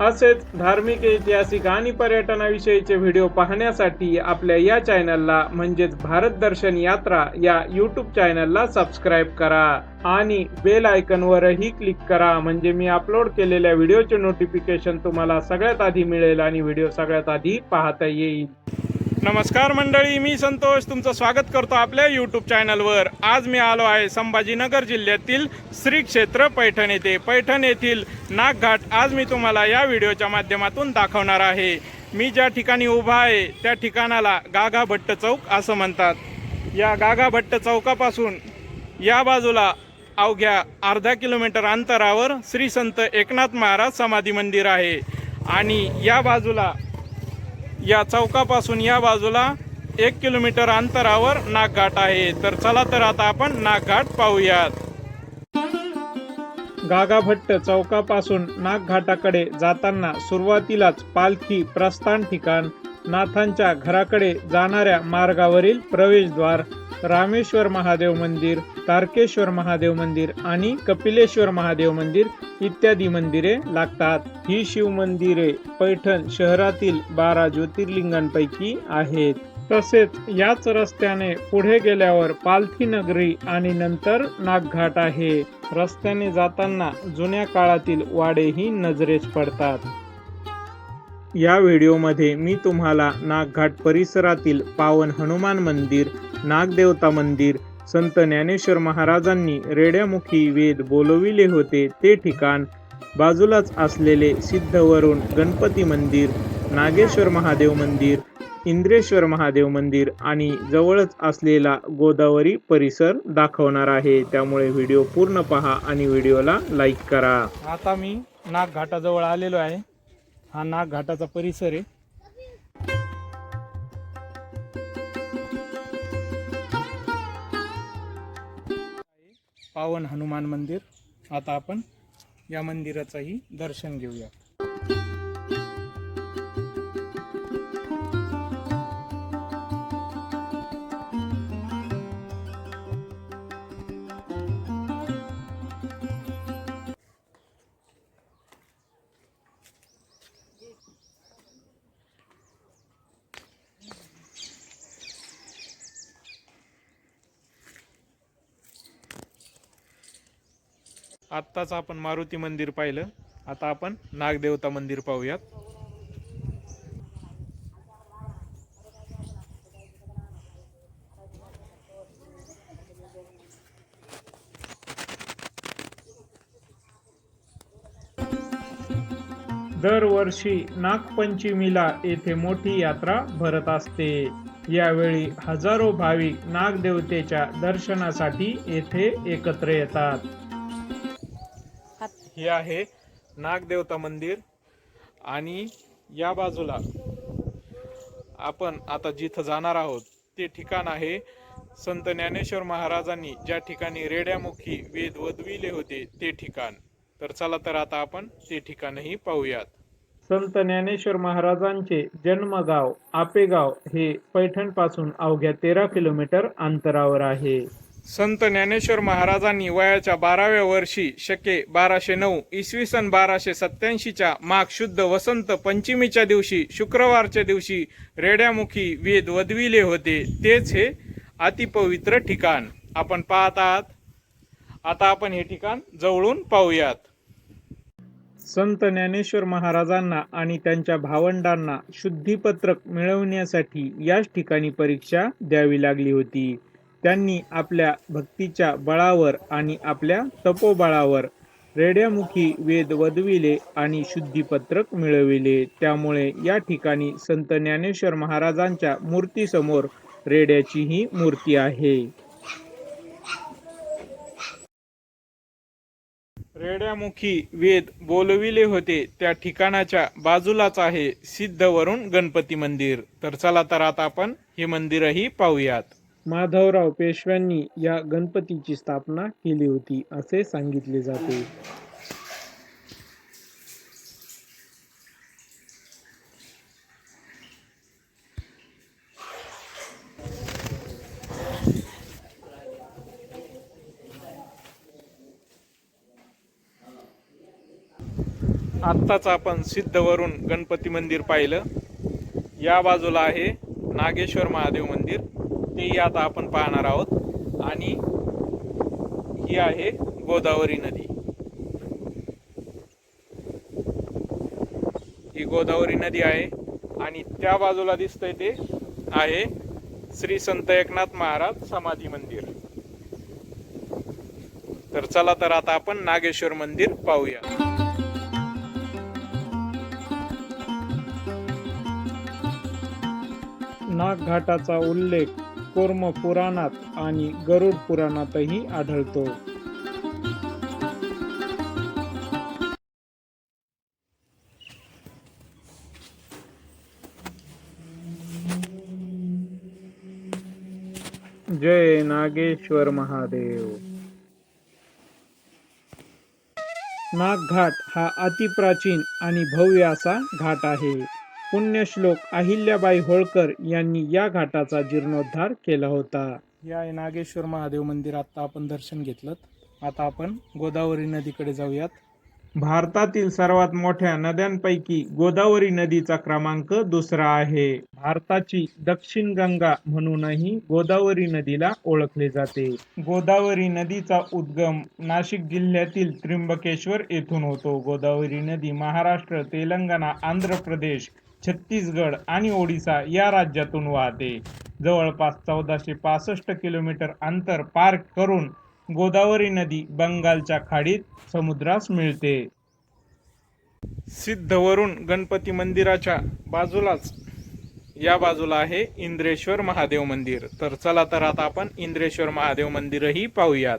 असेच धार्मिक ऐतिहासिक आणि पर्यटनाविषयीचे व्हिडिओ पाहण्यासाठी आपल्या या चॅनलला म्हणजेच भारत दर्शन यात्रा या यूट्यूब चॅनलला सबस्क्राईब करा. आणि बेल आयकनवरही क्लिक करा. म्हणजे मी अपलोड केलेल्या व्हिडिओचे नोटिफिकेशन तुम्हाला सगळ्यात आधी मिळेल आणि व्हिडिओ सगळ्यात आधी पाहता येईल. नमस्कार मंडळी मी संतोष. तुमचं स्वागत करतो आपल्या यूट्यूब चॅनलवर आज मी आलो आहे संभाजीनगर जिल्ह्यातील श्री क्षेत्र पैठण येथे. पैठण येथील नागघाट आज मी तुम्हाला या व्हिडिओच्या माध्यमातून दाखवणार आहे. मी ज्या ठिकाणी उभा आहे त्या ठिकाणाला गागा भट्ट चौक असं म्हणतात. या गागा भट्ट चौकापासून या बाजूला अवघ्या अर्धा किलोमीटर अंतरावर श्री संत एकनाथ महाराज समाधी मंदिर आहे. आणि या बाजूला या चौकापासून या बाजूला एक किलोमीटर अंतरावर नागघाट आहे. तर चला तर आता आपण नागघाट पाहूयात. गागाभट्ट चौकापासून नागघाटाकडे जाताना सुरुवातीलाच पालखी प्रस्थान ठिकाण नाथांच्या घराकडे जाणाऱ्या मार्गावरील प्रवेशद्वार रामेश्वर महादेव मंदिर तारकेश्वर महादेव मंदिर आणि कपिलेश्वर महादेव मंदिर इत्यादी मंदिरे लागतात. ही शिव मंदिरे पैठण शहरातील बारा ज्योतिर्लिंगांपैकी आहेत. तसेच याच रस्त्याने पुढे गेल्यावर पालथी नगरी आणि नंतर नागघाट आहे. रस्त्याने जाताना जुन्या काळातील वाडेही नजरेस पडतात. या व्हिडिओमध्ये मी तुम्हाला नागघाट परिसरातील पावन हनुमान मंदिर नागदेवता मंदिर संत ज्ञानेश्वर महाराजांनी रेड्यामुखी वेद बोलविले होते. ते ठिकाण बाजूलाच असलेले सिद्धवरून गणपती मंदिर नागेश्वर महादेव मंदिर इंद्रेश्वर महादेव मंदिर आणि जवळच असलेला गोदावरी परिसर दाखवणार आहे. त्यामुळे व्हिडिओ पूर्ण पहा आणि व्हिडिओला लाईक करा. आता मी नागघाटाजवळ आलेलो आहे. हा नागघाटाचा परिसर आहे. पावन हनुमान मंदिर. आता आपण या मंदिराचंही दर्शन घेऊया. आत्ताच आपण मारुती मंदिर पाहिलं. आता आपण नागदेवता मंदिर पाहूयात. दरवर्षी नागपंचमीला येथे मोठी यात्रा भरत असते. यावेळी हजारो भाविक नागदेवतेच्या दर्शनासाठी येथे एकत्र येतात. हे आहे नागदेवता मंदिर. आणि या बाजूला आपण आता जिथं जाणार आहोत ते ठिकाण आहे संत ज्ञानेश्वर महाराजांनी ज्या ठिकाणी रेड्यामुखी वेद वदविले होते ते ठिकाण. तर चला तर आता आपण ते ठिकाणही पाहूयात. संत ज्ञानेश्वर महाराजांचे जन्मगाव आपेगाव हे पैठणपासून अवघ्या तेरा किलोमीटर अंतरावर आहे. संत ज्ञानेश्वर महाराजांनी वयाच्या बाराव्या वर्षी शके बाराशे नऊ इसवी सन बाराशे सत्याऐंशीच्या माघ शुद्ध वसंत पंचमीच्या दिवशी शुक्रवारच्या दिवशी रेड्यामुखी वेद वदविले होते. तेच हे अतिपवित्र ठिकाण. आपण पाहत आहात आता आपण हे ठिकाण जवळून पाहूयात. संत ज्ञानेश्वर महाराजांना आणि त्यांच्या भावंडांना शुद्धीपत्रक मिळवण्यासाठी याच ठिकाणी परीक्षा द्यावी लागली होती. त्यांनी आपल्या भक्तीच्या बळावर आणि आपल्या तपोबळावर रेड्यामुखी वेद वदविले आणि शुद्धीपत्रक मिळविले. त्यामुळे या ठिकाणी संत ज्ञानेश्वर महाराजांच्या मूर्तीसमोर रेड्याची ही मूर्ती आहे. रेड्यामुखी वेद बोलविले होते. त्या ठिकाणाच्या बाजूलाच आहे सिद्धवरून गणपती मंदिर. तर चला तर आता आपण हे मंदिरही पाहूयात. माधवराव पेशव्यांनी या गणपतीची स्थापना केली होती असे सांगितले जाते. आत्ताच आपण सिद्धवरून गणपती मंदिर पाहिलं. या बाजूला आहे नागेश्वर महादेव मंदिर. तेही आता आपण पाहणार आहोत. आणि ही आहे गोदावरी नदी. ही गोदावरी नदी आहे आणि त्या बाजूला दिसतंय ते आहे श्री संत एकनाथ महाराज समाधी मंदिर. तर चला तर आता आपण नागेश्वर मंदिर पाहूया. नागघाटाचा उल्लेख कुर्म पुराणात आणि गरुड पुराणातही आढळतो. जय नागेश्वर महादेव. नागघाट हा अतिप्राचीन आणि भव्य असा घाट आहे. पुण्यश्लोक अहिल्याबाई होळकर यांनी या घाटाचा जीर्णोद्धार केला होता. या आहे नागेश्वर महादेव मंदिर आता आपण दर्शन घेतलं. आता आपण गोदावरी नदीकडे जाऊयात. भारतातील सर्वात मोठ्या नद्यांपैकी गोदावरी नदीचा क्रमांक दुसरा आहे. भारताची दक्षिण गंगा म्हणूनही गोदावरी नदीला ओळखले जाते. गोदावरी नदीचा उद्गम नाशिक जिल्ह्यातील त्र्यंबकेश्वर येथून होतो. गोदावरी नदी महाराष्ट्र तेलंगणा आंध्र प्रदेश छत्तीसगड आणि ओडिसा या राज्यातून वाहते. जवळपास चौदाशे पासष्ट किलोमीटर अंतर पार करून गोदावरी नदी बंगालच्या खाडीत समुद्रास मिळते. सिद्धवरून गणपती मंदिराच्या बाजूलाच या बाजूला आहे इंद्रेश्वर महादेव मंदिर. तर चला तर आता आपण इंद्रेश्वर महादेव मंदिरही पाहूयात.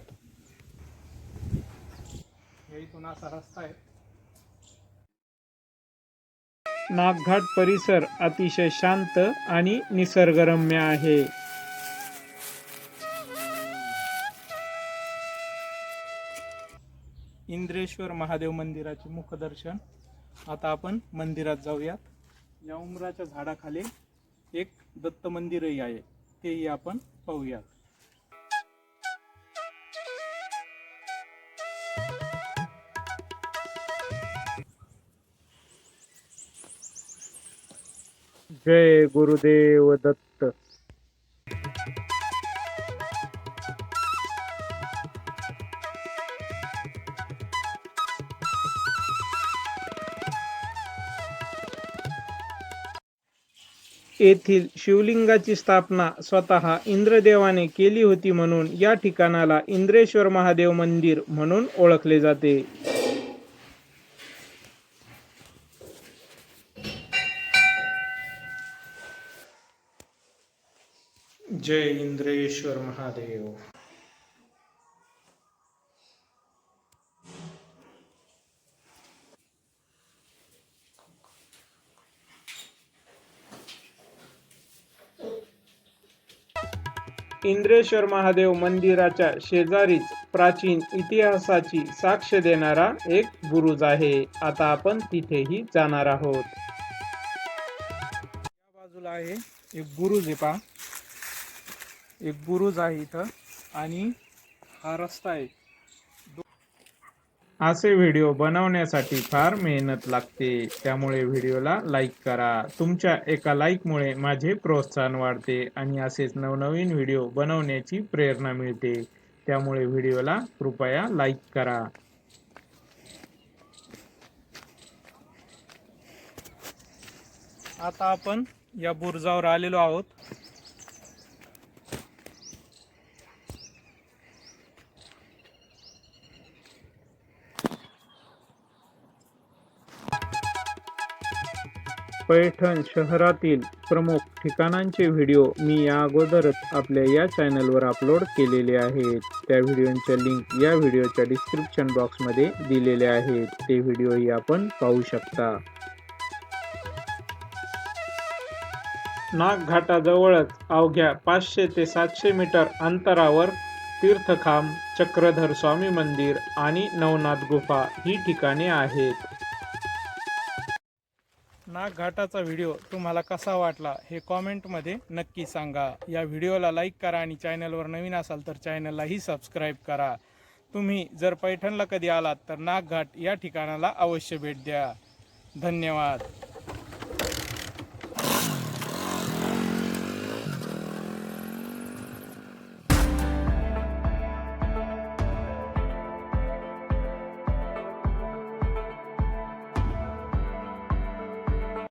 इथून असा रस्ता आहे. नागघाट परिसर अतिशय शांत आणि निसर्गरम्य आहे. इंद्रेश्वर महादेव मंदिराचे मुखदर्शन आता आपण मंदिरात जाऊयात. या उमराच्या झाडाखाली एक दत्त मंदिरही आहे. तेही आपण पाहूयात. जय गुरुदेव दत्त. येथील शिवलिंगाची स्थापना स्वतः इंद्रदेवाने केली होती म्हणून या ठिकाणाला इंद्रेश्वर महादेव मंदिर म्हणून ओळखले जाते. जय इंद्रेश्वर महादेव. इंद्रेश्वर महादेव मंदिराच्या शेजारीच प्राचीन इतिहासाची साक्ष देणारा एक बुरुज आहे. आता आपण तिथेही जाणार आहोत. या बाजूला आहे एक बुरुज आहे पहा. एक बुरुज आहे इथं आणि हा रस्ता आहे. असे व्हिडिओ बनवण्यासाठी फार मेहनत लागते. त्यामुळे व्हिडिओला लाईक करा. तुमच्या एका लाईकमुळे माझे प्रोत्साहन वाढते आणि असेच नवनवीन व्हिडिओ बनवण्याची प्रेरणा मिळते. त्यामुळे व्हिडिओला कृपया लाईक करा. आता आपण या बुरुजावर आलेलो आहोत. पैठण शहरातील प्रमुख ठिकाणांचे व्हिडिओ मी या अगोदरच आपल्या या चॅनलवर अपलोड केलेले आहेत. त्या व्हिडिओंच्या लिंक या व्हिडिओच्या डिस्क्रिप्शन बॉक्समध्ये दिलेले आहेत. ते व्हिडिओही आपण पाहू शकता. नागघाटाजवळच अवघ्या पाचशे ते सातशे मीटर अंतरावर तीर्थखांब चक्रधर स्वामी मंदिर आणि नवनाथ गुफा ही ठिकाणे आहेत. नागघाटाचा व्हिडिओ तुम्हाला कसा वाटला हे कॉमेंटमध्ये नक्की सांगा. या व्हिडिओला लाईक करा आणि चॅनलवर नवीन असाल तर चॅनललाही सबस्क्राईब करा. तुम्ही जर पैठणला कधी आलात तर नागघाट या ठिकाणाला अवश्य भेट द्या. धन्यवाद.